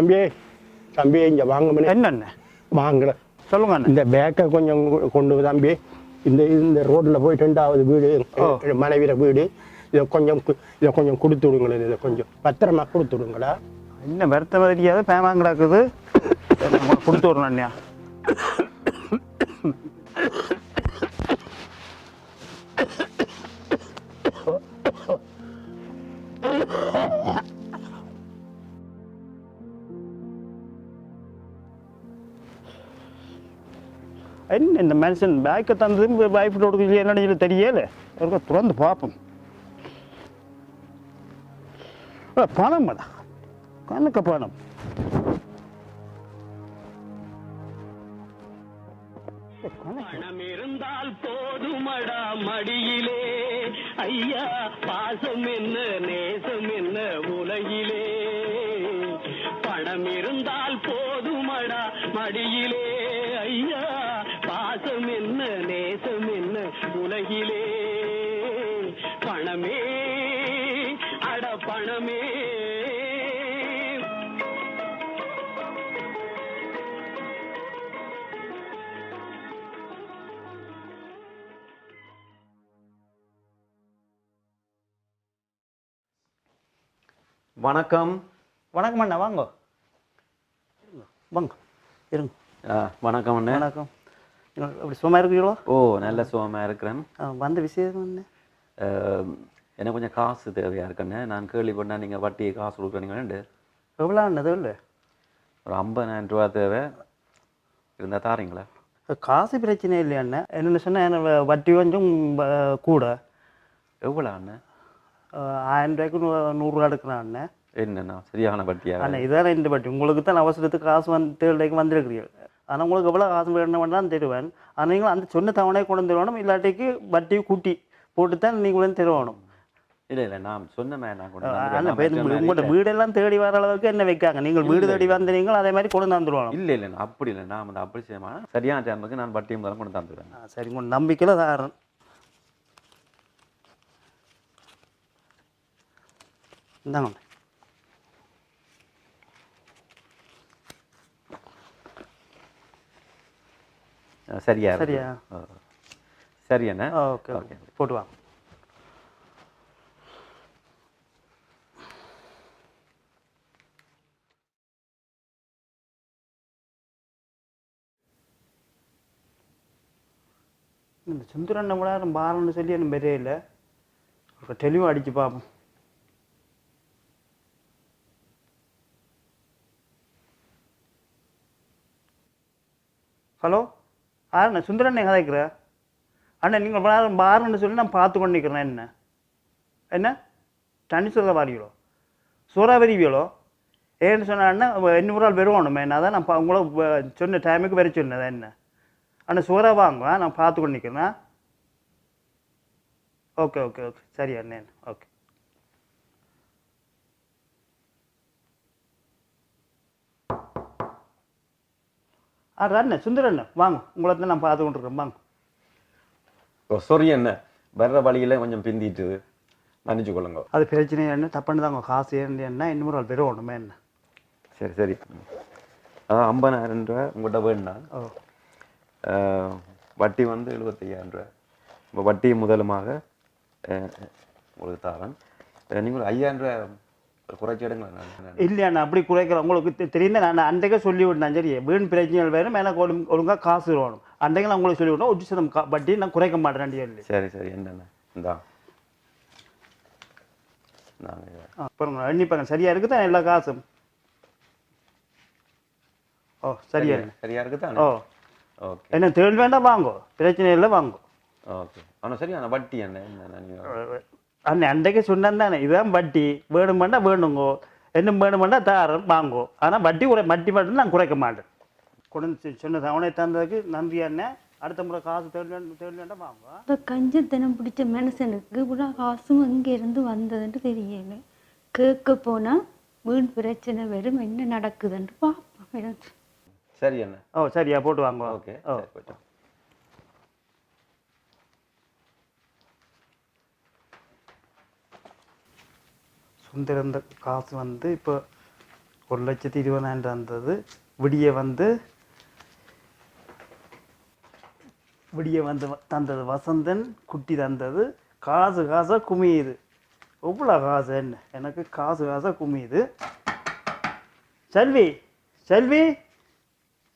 தம்பி தம்பி இங்கே வாங்க என்னண்ணே வாங்கல சொல்லுங்க இந்த பேக்கை கொஞ்சம் கொண்டு தம்பி. இந்த இந்த ரோட்டில் போய் ரெண்டாவது வீடு மனைவிட வீடு. இதை கொஞ்சம் இதை கொஞ்சம் கொடுத்து விடுங்களேன் இதை கொஞ்சம். பத்திரமா கொடுத்து விடுங்களா என்ன வருத்த மாதிரியாவது பேமாங்க கிடக்குது கொடுத்து விட்றேன் அண்ணியா. என்ன இந்த மனுஷன் பேக்கை தந்தது வாய்ப்பு கொடுக்கலையே என்னன்னு தெரியல. ஒரு துறந்து பார்ப்போம். பணம் அடா. கணக்க பணம். பணம் இருந்தால் போதுமடா மடியிலே. ஐயா பாசம் என்ன நேசம் என்ன உலகிலே. பணம் இருந்தால் போதுமடா மடியிலே. வணக்கம். வணக்கம் அண்ணா வாங்க. வாங்க இருங்க. ஆ, வணக்கம் அண்ணே. வணக்கம். அப்படி சும்மா இருக்கிறீங்களோ? ஓ நல்ல சுகமாக இருக்கிறேன். வந்த விஷயம் என்ன? எனக்கு கொஞ்சம் காசு தேவையாக இருக்குண்ணே நான் கேள்விப்பட்டேன் நீங்கள் வட்டி காசு கொடுக்குறீங்கன்னு எவ்வளோ அண்ணது இல்லை? ஒரு ஐம்பதாயிரம் ரூபா தேவை. இருந்தால் தாரீங்களா? காசு பிரச்சனை இல்லையா அண்ணன் என்னென்னு சொன்னால் வட்டி கொஞ்சம் கூட. எவ்வளோ அண்ணே? ஆயிரம் ரூபாய்க்கு நூறுரூவா எடுக்கிறேன் அண்ணன் என்னண்ணா? சரியான வட்டியாக அண்ணா இதான இந்த வட்டி. உங்களுக்கு தான் அவசரத்துக்கு காசு வந்து தேவைக்கு வந்திருக்கிறீர்கள். ஆனால் உங்களுக்கு எவ்வளோ காசு வேணும் தான் தருவேன் ஆனால் நீங்கள் அந்த சொன்ன தவணையை கொண்டு தருவணும் இல்லாட்டிக்கு வட்டியை கூட்டி போட்டு தான் நீங்கள் வந்து தருவணும். இல்லை இல்லை. நான் சொன்ன மாதிரி நான் உங்களோட வீடெல்லாம் தேடி வர அளவுக்கு என்ன வைக்காங்க? நீங்கள் வீடு தேடி வந்தீங்க அதே மாதிரி கொண்டு வந்துருவாங்க இல்லை இல்லை. அப்படி இல்லை. நான் வந்து அப்படி செய்ய மாட்டேன். சரியான டைமுக்கு நான் வட்டியும் முதல்ல கொண்டு தந்துடுவேன். சரி. உங்கள் நம்பிக்கையில் தாரன். இந்தாங்க. சரியா. சரியா? சரி அண்ணே. Okay okay. போட்டு வாங்க இந்த சுந்தரண்ண கூட பாரம்னு சொல்லி எனக்கு பெரிய இல்லை. ஒரு தெளிவாக அடிச்சு பார்ப்போம் ஹலோ? ஆ சுந்தரண்ணே கதைக்கிற அண்ணா நீங்கள் பாரு பாருன்னு சொல்லி நான் பார்த்து கொண்டு நிற்கிறேன் என்ன? என்ன? தண்ணி சொல்ல வாரிகளோ சூறா வருவியலோ ஏன்னு சொன்னா இன்னொரு ஆள் வருவானுமே. என்ன தான் நான் உங்களை சொன்ன டைமுக்கு வர சொன்னது என்ன? அண்ணா சூறா வாங்குவேன் நான் பார்த்து கொண்டு நிற்கிறேன் ஓகே ஓகே ஓகே. சரி அண்ணே ஓகே. ஆ அண்ணே சுந்தரண்ணே வாங்க. உங்களை தான் நான் பார்த்து கொண்டிருக்கேன் வாங்க. ஓ சாரி என்ன வர்ற வழியில் கொஞ்சம் பிந்திட்டு மன்னிச்சு கொள்ளுங்க. அது பிரச்சனை என்ன தப்புன்னு தாங்க காசு ஏன்னு என்ன இன்னொரு ஆள் பேர் ஒன்றுமே என்ன சரி சரி. அதான் ஐம்பதாயிரம் ரூபா உங்கள்கிட்ட ஓ. வட்டி வந்து எழுபத்தையாயிரம் ரூபா இப்போ வட்டி முதலுமாக உங்களுக்கு தரேன். நீங்கள் ஐயாயிரம் ரூபா குறைச்சி எடுங்களேன் நான் அப்படி குறைக்கிறேன். உங்களுக்கு தெரியுது நான் அன்றைக்கே சொல்லி விட்டேன். சரி வீண் பிரச்சனைகள் வேறு எனக்கு ஒழுங்கு ஒழுங்காக காசு வேணும். அன்றைக்கு நான் உங்களுக்கு சொல்லி விட்டேன். உச்சி சதம் கா வட்டி நான் குறைக்க மாட்டேன் சொல்லி சரி சரி. என்னென்ன? இந்தா. அப்புறம் எண்ணிப்பாங்க சரியா இருக்குதான் எல்லா காசும்? ஓ சரியா சரியா இருக்குது? ஓ. ஓகே. என்ன தேள் வேண்டாம் வாங்கோ. பிரச்சனை இல்லை வாங்கோ. ஓகே. ஆனால் சரியான வட்டி என்ன? அன்னை அன்றைக்கு சொன்னேன் தானே இதுதான் வட்டி. வேணுமெண்டா வேணுங்கோ. என்ன வேணுமெண்டா தாரன் வாங்கோ. ஆனால் வட்டி குறை வட்டி மட்டும் நான் குறைக்க மாட்டேன். கொண்டு சொன்ன தவணை தந்ததுக்கு நன்றி அண்ணன் அடுத்த முறை காசு தேடி வேண்டாம் தேடி வேண்டாம் வாங்க. இந்த கஞ்சத்தனம் பிடிச்ச மனுஷனுக்கு இவ்வளோ காசும் இருந்து வந்ததுன்னு தெரியல. கேட்க போனால் வீண் பிரச்சனை வரும் என்ன நடக்குதுன்னு பார்ப்போம் சரி என்ன ஓ சரியா போட்டு வாங்க. ஓகே ஓ. சுந்தரம் காசு வந்து இப்போ ஒரு லட்சத்தி இருபதாயிரம் தந்தது விடிய வந்து விடிய வந்து தந்தது வசந்தன் குட்டி தந்தது. காசு காசாக குமியுது. எவ்வளோ காசு என்ன? எனக்கு காசு காசாக குமியுது. செல்வி செல்வி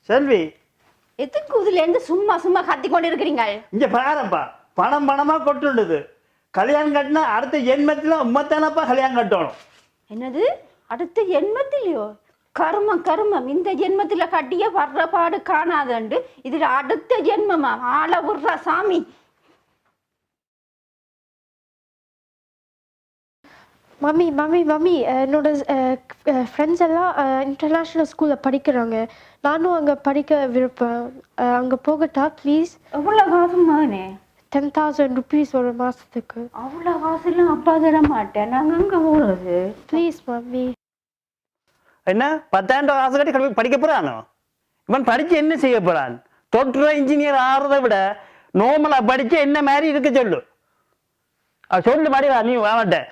செல்வி. எதுக்கு இருந்து சும்மா சும்மா கத்தி கொண்டு இருக்கிறீங்க? இங்க பாருப்பா பணம் பணமா கொட்டுண்டுது கல்யாணம் கட்டினா அடுத்த ஜென்மத்தில் உம்மத்தானப்பா கல்யாணம் கட்டணும். என்னது? அடுத்த ஜென்மத்திலையோ? கருமம் கருமம். இந்த ஜென்மத்துல கட்டிய வர்ற பாடு காணாதண்டு. இதுல அடுத்த ஜென்மமா? ஆள விடுறா சாமி. மம்மி மம்மி மம்மி என்னோட ஃப்ரெண்ட்ஸ் எல்லாம் இன்டர்நேஷ்னல் ஸ்கூலில் படிக்கிறாங்க. நானும் அங்கே படிக்க விருப்பம் அங்கே போகட்டா ப்ளீஸ் எவ்வளவு காசு மகனே டென் தௌசண்ட் ருபீஸ் ஒரு மாதத்துக்கு அவ்வளவு காசு எல்லாம் அப்பா தர மாட்டேன். நாங்க அங்க போறது? ப்ளீஸ் மம்மி என்ன? பத்தாயிரம் ரூபா காசு கட்டி கல்வி படிக்க போறானோ? இவன் படிச்சு என்ன செய்ய போறான்? தொற்ற இன்ஜினியர் ஆறதை விட நார்மலா படிச்சு என்ன மாதிரி இருக்க சொல்லு. அது சொல்லு மாடிவா நீ வாவட்ட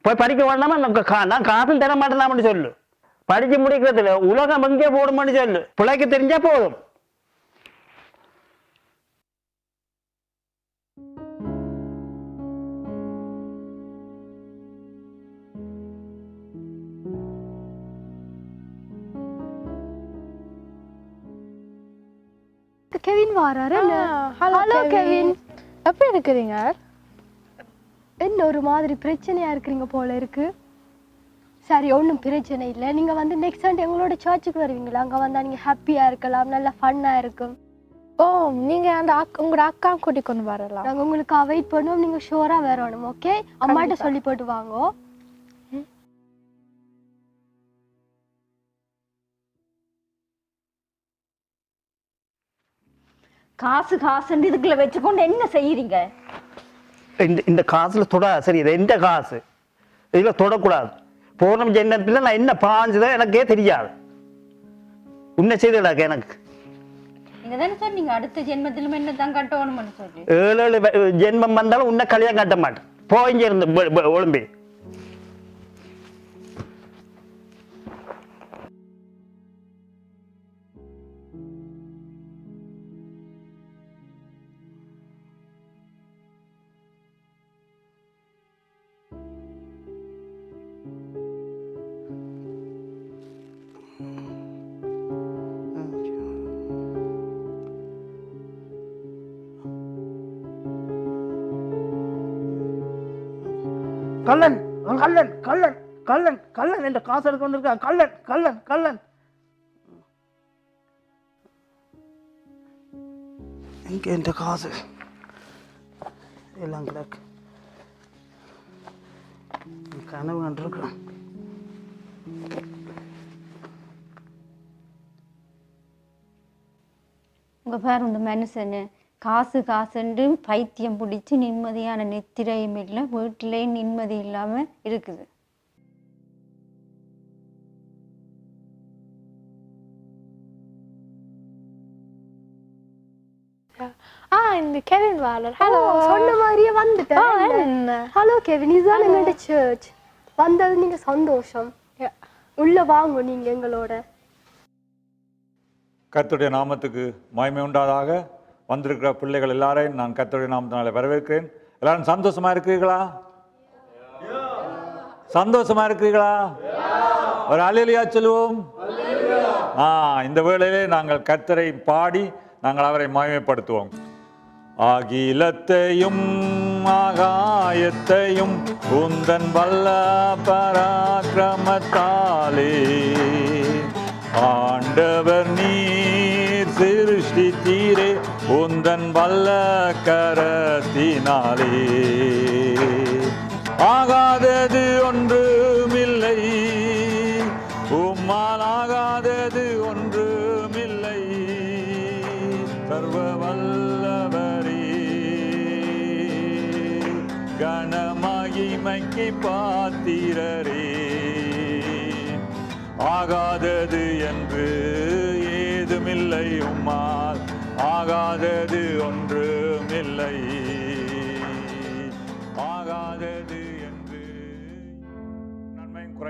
போய் படிக்க வேண்டாமா நான் கா- நான் காசும் தர மாட்டேனாமன்னு சொல்லு. படிச்சு முடிக்கிறதுல உலகம் எங்கே போடும்னு சொல்லு. பிழைக்க தெரிஞ்சா போதும். கெவின் வாராரு ஹலோ கெவின். எப்படி இருக்கிறீங்க? என்ன ஒரு மாதிரி பிரச்சனையா இருக்கிறீங்க போல இருக்கு? சரி ஒன்றும் பிரச்சனை இல்லை. நீங்க வந்து நெக்ஸ்ட் சண்டே எங்களோட சர்ச்சுக்கு வருவீங்களா? அங்க வந்தா நீங்க ஹாப்பியா இருக்கலாம் நல்லா ஃபன்னா இருக்கும். ஓ நீங்கள் அந்த அக் உங்களோட அக்கா கூட்டி கொண்டு வரலாம். நாங்க உங்களுக்கு வெயிட் பண்ணுவோம். நீங்க ஷோரா வரணும் ஓகே அம்மாட்ட சொல்லி போட்டு வாங்க. காசு காசுன்னு இதுக்குள்ள வச்சுக்கொண்டு என்ன செய்யறீங்க? இந்த இந்த காசுல தொட சரி இது எந்த காசு? இதுல தொடக்கூடாது. பூர்ணம் ஜென்மத்தில் நான் என்ன பாஞ்சதோ எனக்கே தெரியாது. உன்னை செய்தடாக்க எனக்கு. நீங்க தானே சொன்னீங்க அடுத்த ஜென்மத்திலும் என்ன தான் கட்டணும்னு சொல்லி. ஏழு ஏழு ஜென்மம் வந்தாலும் உன்னை கல்யாணம் கட்ட மாட்டேன். போ இங்க இருந்து ஒழும்பி. கள்ளன் அவன் கள்ளன் கள்ளன் கள்ளன் கள்ளன் என்ற காசு எடுக்க வந்திருக்கான். கள்ளன் கள்ளன் கள்ளன். எங்க என்ற காசு. எல்லாம் கிடக்கு. கனவு கண்டிருக்கிறான். உங்கள் பேர் இந்த மனுஷன்னு காசு காசுண்டு பைத்தியம் பிடிச்சி நிம்மதியான நித்திரையும் இல்லை வீட்டிலேயும் நிம்மதி இல்லாம இருக்குது. ஆ இந்த கெவின் வாரர் ஹலோ சொன்ன மாதிரியே வந்துட்டேன். ஹலோ கெவின் இதுதான் எங்களோட சர்ச் வந்தது நீங்க சந்தோஷம். உள்ள வாங்க நீங்க எங்களோட. கர்த்தருடைய நாமத்துக்கு மகிமை உண்டாதாக. வந்திருக்கிற பிள்ளைகள் எல்லாரையும் நான் கத்தோடைய நாமத்தினால வரவேற்கிறேன். எல்லாரும் சந்தோஷமா இருக்கிறீர்களா? சந்தோஷமா இருக்கிறீர்களா? ஒரு அலையிலையா சொல்லுவோம். ஆ இந்த வேளையிலே நாங்கள் கத்தரை பாடி நாங்கள் அவரை மகிமைப்படுத்துவோம். அகிலத்தையும் ஆகாயத்தையும் குந்தன் வல்ல பராக்கிரமத்தாலே ஆண்டவர் நீர் சிருஷ்டித்தீரே உந்தன் வல்ல கரத்தினாலே ஆகாதது ஒன்றுமில்லை. உம்மால் ஆகாதது ஒன்றுமில்லை. சர்வ வல்லவரே. கனமகிமைக்கு பாத்திரரே. ஆகாதது என்று ஏதுமில்லை உம்மா. ஆகாதது ஒன்றும் இல்லை.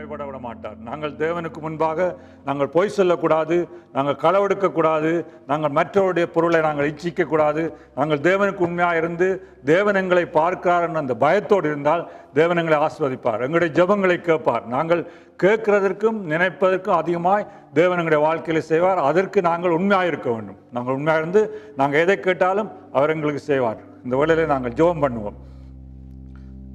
வழிபட விட மாட்டார். நாங்கள் தேவனுக்கு முன்பாக நாங்கள் பொய் சொல்லக்கூடாது நாங்கள் களவெடுக்கக்கூடாது நாங்கள் மற்றவருடைய பொருளை நாங்கள் இச்சிக்கக்கூடாது. நாங்கள் தேவனுக்கு உண்மையாக இருந்து தேவன் எங்களை பார்க்கிறார் என்ற அந்த பயத்தோடு இருந்தால் தேவன் எங்களை ஆஸ்வதிப்பார் எங்களுடைய ஜெபங்களை கேட்பார். நாங்கள் கேட்கிறதற்கும் நினைப்பதற்கும் அதிகமாய் தேவன் எங்களுடைய வாழ்க்கையில் செய்வார். அதற்கு நாங்கள் உண்மையாக இருக்க வேண்டும். நாங்கள் உண்மையாக இருந்து நாங்கள் எதை கேட்டாலும் அவர் எங்களுக்கு செய்வார். இந்த வேளையிலே நாங்கள் ஜெபம் பண்ணுவோம்.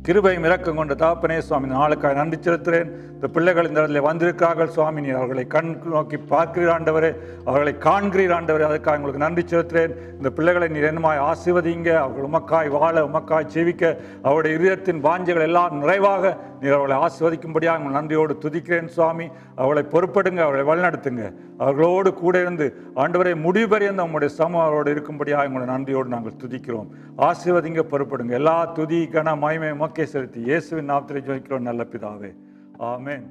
கிருபையும் இறக்கம் கொண்ட தாப்பனே சுவாமி நாளுக்காக நன்றி செலுத்துகிறேன். இந்த பிள்ளைகள் இந்த இடத்துல வந்திருக்கிறார்கள் சுவாமி நீர் அவர்களை கண் நோக்கி பார்க்கிறீர் ஆண்டவரே அவர்களை காண்கிறீர் ஆண்டவரே அதுக்காக உங்களுக்கு நன்றி செலுத்துகிறேன். இந்த பிள்ளைகளை நீர் என்னமாய் ஆசிர்வதிங்க அவர்கள் உமக்காய் வாழ உமக்காய் ஜீவிக்க அவருடைய இதயத்தின் வாஞ்சைகள் எல்லாம் நிறைவாக நீர் அவளை ஆசிர்வதிக்கும்படியாக உங்கள் நன்றியோடு துதிக்கிறேன் சுவாமி. அவளை பொறுப்படுங்க அவளை வழிநடத்துங்க. அவர்களோடு கூட இருந்து ஆண்டவரை முடிவு பரியந்த உங்களுடைய சமூகம் அவரோடு இருக்கும்படியாக உங்களை நன்றியோடு நாங்கள் துதிக்கிறோம். ஆசீர்வதிங்க பொறுப்படுங்க. எல்லா துதி கன மயமே மொக்கை செலுத்தி இயேசுவின் நாமத்திலே ஜோதிக்கிறோம் நல்ல பிதாவே. ஆமேன்.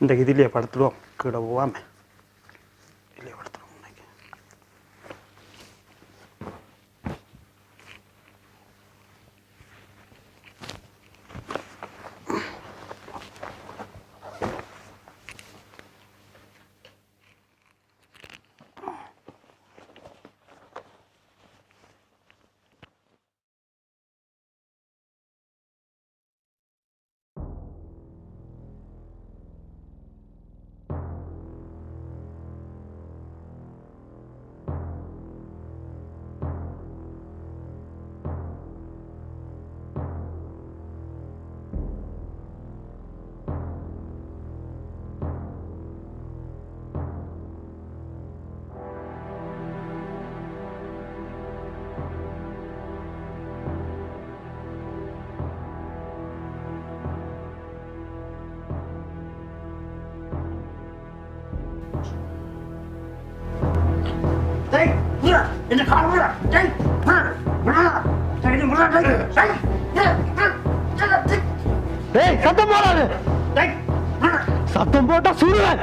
இந்த இதிலே படுத்துடுவோம். கீழே போகாம. இந்த காலமுல டேய் டேய் சத்தம் போடாது. சத்தம் போட்டா சுடுவேன்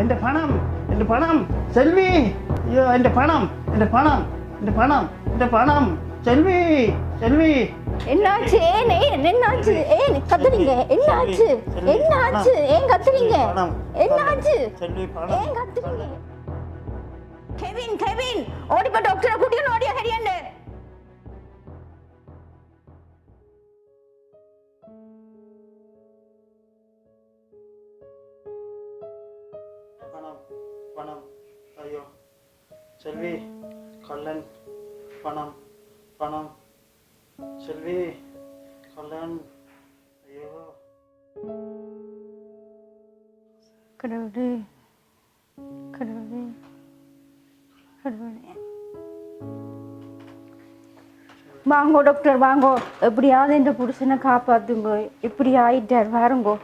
என் பணம்? என் பணம்? செல்வி. ஐயோ என் பணம்? என் பணம்? என் பணம்? என் பணம்? செல்வி செல்வி. என்னாச்சு? ஏன் ஏன் என்னாச்சு ஏன் கத்துறீங்க? என்னாச்சு என்னாச்சு ஏன் கத்துறீங்க. என்னாச்சு ஏன் கத்துறீங்க? Kevin Kevin. ஓடிப்போ டாக்டரை கூட்டிட்டு ஓடியா ஹரியாண்டு. பணம். ஐயோ. செல்வி கள்ளன். பணம் பணம். செல்வி கள்ளன் ஐயோ. கடவுளே கடவுளே கடவுளே. வாங்கோ டாக்டர் வாங்கோ. எப்படியாவது இந்த புருஷனை காப்பாத்துங்க. இப்படி ஆயிட்டார் வாருங்கோ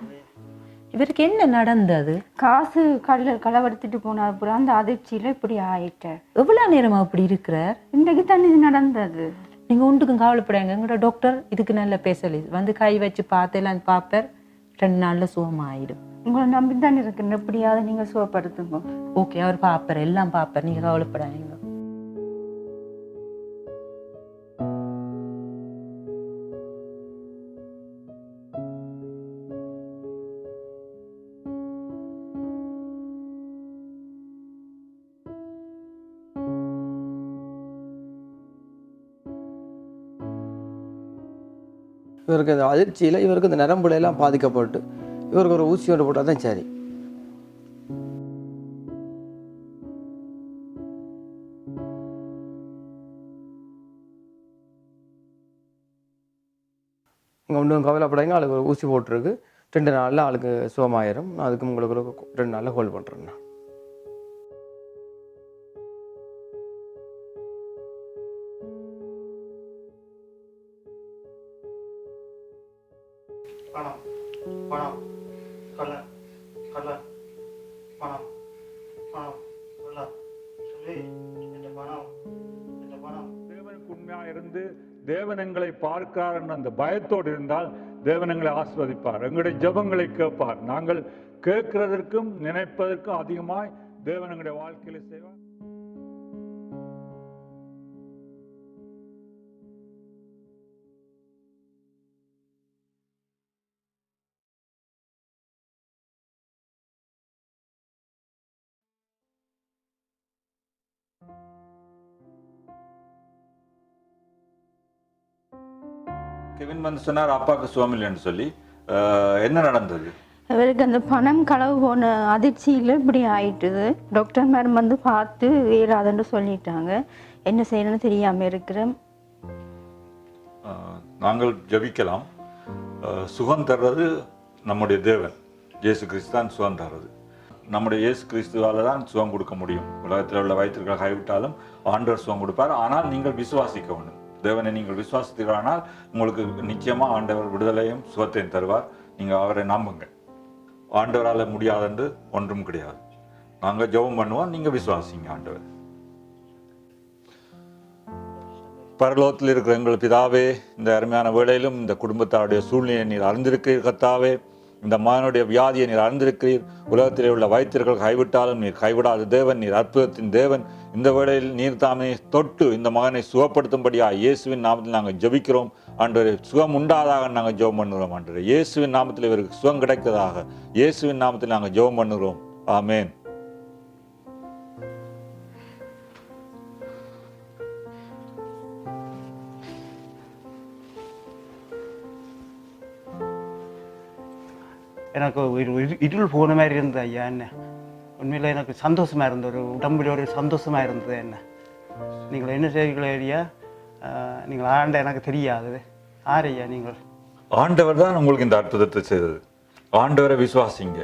இவருக்கு என்ன நடந்தது? காசு கல்ல களவெடுத்துட்டு போன அப்புறம் அந்த அதிர்ச்சியில இப்படி ஆயிட்டார். எவ்வளவு நேரமா அப்படி இருக்கிறார்? இன்றைக்கு தான் இது நடந்தது. நீங்க ஒன்றுக்கும் கவலைப்படாங்க எங்களோட டாக்டர் இதுக்கு நல்ல பேசலி. வந்து கை வச்சு பார்த்தெல்லாம் பார்ப்பார். ரெண்டு நாள்ல சுகமாயிடும். உங்களை நம்பி தான் இருக்கேன். எப்படியாவது நீங்க சுகப்படுத்துங்க. ஓகே அவர் பார்ப்பார். எல்லாம் பார்ப்பார். நீங்க கவலைப்படாதீங்க. இவருக்கு இந்த அதிர்ச்சியில் இவருக்கு இந்த நரம்புலையெல்லாம் பாதிக்கப்பட்டு இவருக்கு ஒரு ஊசி ஒன்று போட்டால் தான் சரி. இங்கே ஒன்றும் கவலைப்படாதீங்க. ஆளுக்கு ஒரு ஊசி போட்டிருக்கு. ரெண்டு நாளில் ஆளுக்கு சுகமாயிரும். நான் அதுக்கு உங்களுக்கு ஒரு ரெண்டு நாளில் ஹோல்ட் பண்ணுறேன் நான். பணம் பணம் கொல்ல கொல்ல பணம் பணம் கொல்ல தேவனுக்கு உண்மையா இருந்து தேவனங்களை பார்க்கிறார் அந்த பயத்தோடு இருந்தால் தேவனங்களை ஆஸ்வதிப்பார். எங்களுடைய ஜபங்களை கேட்பார். நாங்கள் கேட்கிறதற்கும் நினைப்பதற்கும் அதிகமாய் தேவன் எங்களுடைய வாழ்க்கையில் செய்வார் கெவின் வந்து சொன்னார் அப்பாவுக்கு சுகம் இல்லைன்னு சொல்லி. என்ன நடந்தது? அவருக்கு அந்த பணம் களவு போன அதிர்ச்சியில் இப்படி ஆயிட்டுது. டாக்டர் மேடம் வந்து பார்த்து ஏறாதுன்னு சொல்லிட்டாங்க. என்ன செய்யணும்னு தெரியாமல் இருக்கிறேன் அஹ், நாங்கள் ஜெபிக்கலாம். சுகம் தர்றது நம்முடைய தேவன். இயேசு கிறிஸ்து தான் சுகம் தர்றது. நம்முடைய இயேசு கிறிஸ்துவால தான் சுகம் கொடுக்க முடியும். உலகத்தில் உள்ள வயிற்றுகள் கைவிட்டாலும் ஆண்டவர் சுகம் கொடுப்பார். ஆனால் நீங்கள் விசுவாசிக்க வேண்டும். தேவனை நீங்கள் விசுவாசித்தீர்களானால் உங்களுக்கு நிச்சயமாக ஆண்டவர் விடுதலையும் சுகத்தையும் தருவார். நீங்கள் அவரை நம்புங்க ஆண்டவரால் முடியாதென்று ஒன்றும் கிடையாது. நாங்கள் ஜெபம் பண்ணுவோம் நீங்கள் விசுவாசிங்க ஆண்டவர். பரலோகத்தில் இருக்கிற எங்கள் பிதாவே இந்த அருமையான வேளையிலும் இந்த குடும்பத்தாருடைய சூழ்நிலையை நீர் அறிந்திருக்கிறீர் கத்தாவே இந்த மகனுடைய வியாதியை நீர் அறிந்திருக்கிறீர். உலகத்திலே உள்ள வைத்தியர்கள் கைவிட்டாலும் நீர் கைவிடாத தேவன் நீர் அற்புதத்தின் தேவன். இந்த வேளையில் நீர் தாமே தொட்டு இந்த மகனை சுகப்படுத்தும்படியா இயேசுவின் நாமத்தில் நாங்கள் ஜெபிக்கிறோம். ஆண்டவரே சுகம் உண்டாதாக நாங்கள் ஜெபம் பண்ணுகிறோம். ஆண்டவரே இயேசுவின் நாமத்தில் இவருக்கு சுகம் கிடைக்கிறதாக இயேசுவின் நாமத்தில் நாங்கள் ஜெபம் பண்ணுகிறோம். ஆமேன். எனக்கு இருள் போன மாதிரி இருந்தது ஐயா என்ன? உண்மையில் எனக்கு சந்தோஷமாக இருந்தது. ஒரு உடம்புல ஒரு சந்தோஷமா இருந்தது என்ன? நீங்கள் என்ன செய்கிறீங்களோ ஐயா? நீங்கள் ஆண்ட எனக்கு தெரியாது. ஆர் ஐயா நீங்கள்? ஆண்டவர் தான் உங்களுக்கு இந்த அற்புதத்தை செய்தது. ஆண்டவரை விசுவாசிங்க.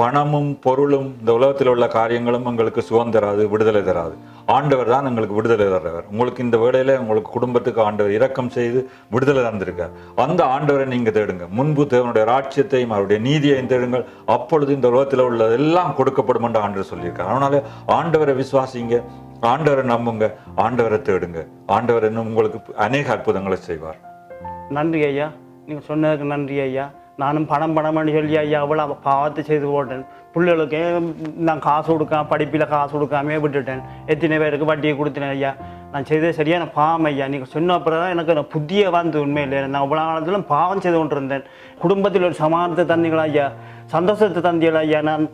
பணமும் பொருளும் இந்த உலகத்தில் உள்ள காரியங்களும் உங்களுக்கு சுகம் தராது விடுதலை தராது. ஆண்டவர் தான் உங்களுக்கு விடுதலை தர்றவர். உங்களுக்கு இந்த வேலையில் உங்களுக்கு குடும்பத்துக்கு ஆண்டவர் இரக்கம் செய்து விடுதலை தந்திருக்கார். அந்த ஆண்டவரை நீங்கள் தேடுங்க. முன்பு தேவனுடைய ராட்சியத்தையும் அவருடைய நீதியையும் தேடுங்கள். அப்பொழுது இந்த உலகத்தில் உள்ளதெல்லாம் கொடுக்கப்படும் என்று ஆண்டவர் சொல்லியிருக்கார். அதனால ஆண்டவரை விசுவாசிங்க. ஆண்டவரை நம்புங்க. ஆண்டவரை தேடுங்க. ஆண்டவர் இன்னும் உங்களுக்கு அநேக அற்புதங்களை செய்வார். நன்றி ஐயா. நீங்கள் சொன்னதுக்கு நன்றி ஐயா. நானும் பணம் பணம்னு சொல்லி ஐயா அவ்வளோ பாவத்தை செய்து போட்டேன். பிள்ளைகளுக்கு நான் காசு கொடுக்காம படிப்பில் காசு கொடுக்காமே விட்டுட்டேன். எத்தனை பேருக்கு வட்டியை கொடுத்தேன் ஐயா. நான் செய்தது சரியான பாவம் ஐயா. நீங்கள் சொன்ன அப்புறம் தான் எனக்கு நான் புதிய வந்து உண்மையில். நான் அவ்வளோ காலத்திலும் பாவம் செய்து கொண்டிருந்தேன். குடும்பத்தில் ஒரு சமாதானத்தை தந்தீங்களா ஐயா? சந்தோஷத்தை தந்தீங்களா ஐயா? நான்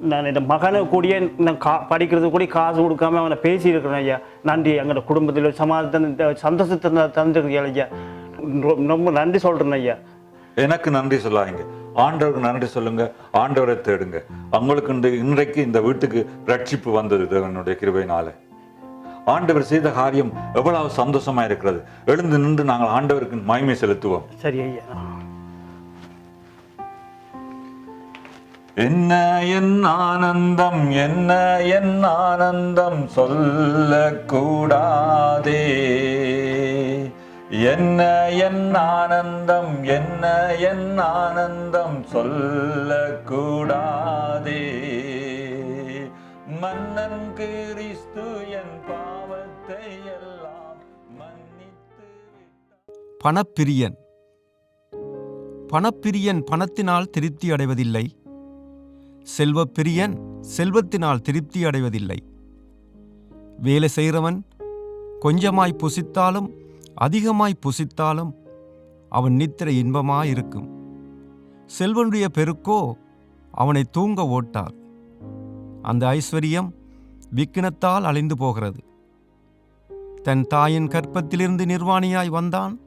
நான் இந்த மகனை கூடிய நான் கா படிக்கிறது கூட காசு கொடுக்காம அவனை பேசியிருக்கிறேன் ஐயா. நன்றி. எங்களோட குடும்பத்தில் ஒரு சந்தோஷத்தை தந்த- ஐயா. ரொம்ப நன்றி சொல்கிறேன் ஐயா. எனக்கு நன்றி சொல்லாதீங்க. ஆண்டவருக்கு நன்றி சொல்லுங்க ஆண்டவரை தேடுங்க. அவங்களுக்கு இந்த இன்றைக்கு இந்த வீட்டுக்கு ரட்சிப்பு வந்தது தேவனுடைய கிருபையினால. ஆண்டவர் செய்த காரியம் எவ்வளவு சந்தோஷமா இருக்கிறது. எழுந்து நின்று நாங்கள் ஆண்டவருக்கு மகிமை செலுத்துவோம். சரி ஐயா. என்ன என் ஆனந்தம் என்ன என் ஆனந்தம் சொல்லக்கூடாதே. என்ன என் ஆனந்தம் என்ன என் ஆனந்தம் சொல்லக்கூடாதே. மன்னன் கிறிஸ்து என் பாவத்தை எல்லாம் மன்னித்து பணப்பிரியன். பணப்பிரியன் பணத்தினால் திருப்தி அடைவதில்லை. செல்வப்பிரியன் செல்வத்தினால் திருப்தி அடைவதில்லை. வேலை செய்கிறவன் கொஞ்சமாய் புசித்தாலும் அதிகமாய் புசித்தாலும் அவன் நித்திரை இன்பமாயிருக்கும். செல்வனுடைய பெருக்கோ அவனை தூங்க ஓட்டார். அந்த ஐஸ்வர்யம் விக்கினத்தால் அழிந்து போகிறது. தன் தாயின் கற்பத்திலிருந்து நிர்வாணியாய் வந்தான்.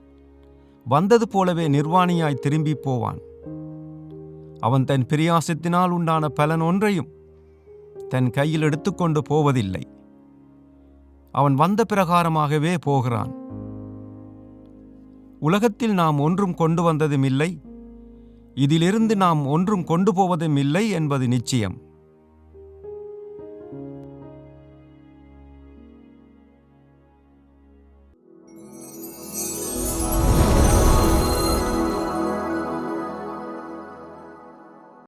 வந்தது போலவே நிர்வாணியாய் திரும்பி போவான். அவன் தன் பிரியாசத்தினால் உண்டான பலன் ஒன்றையும் தன் கையில் எடுத்துக்கொண்டு போவதில்லை. அவன் வந்த பிரகாரமாகவே போகிறான். உலகத்தில் நாம் ஒன்றும் கொண்டு வந்ததும் இல்லை. இதிலிருந்து நாம் ஒன்றும் கொண்டு போவதும் இல்லை என்பது நிச்சயம்.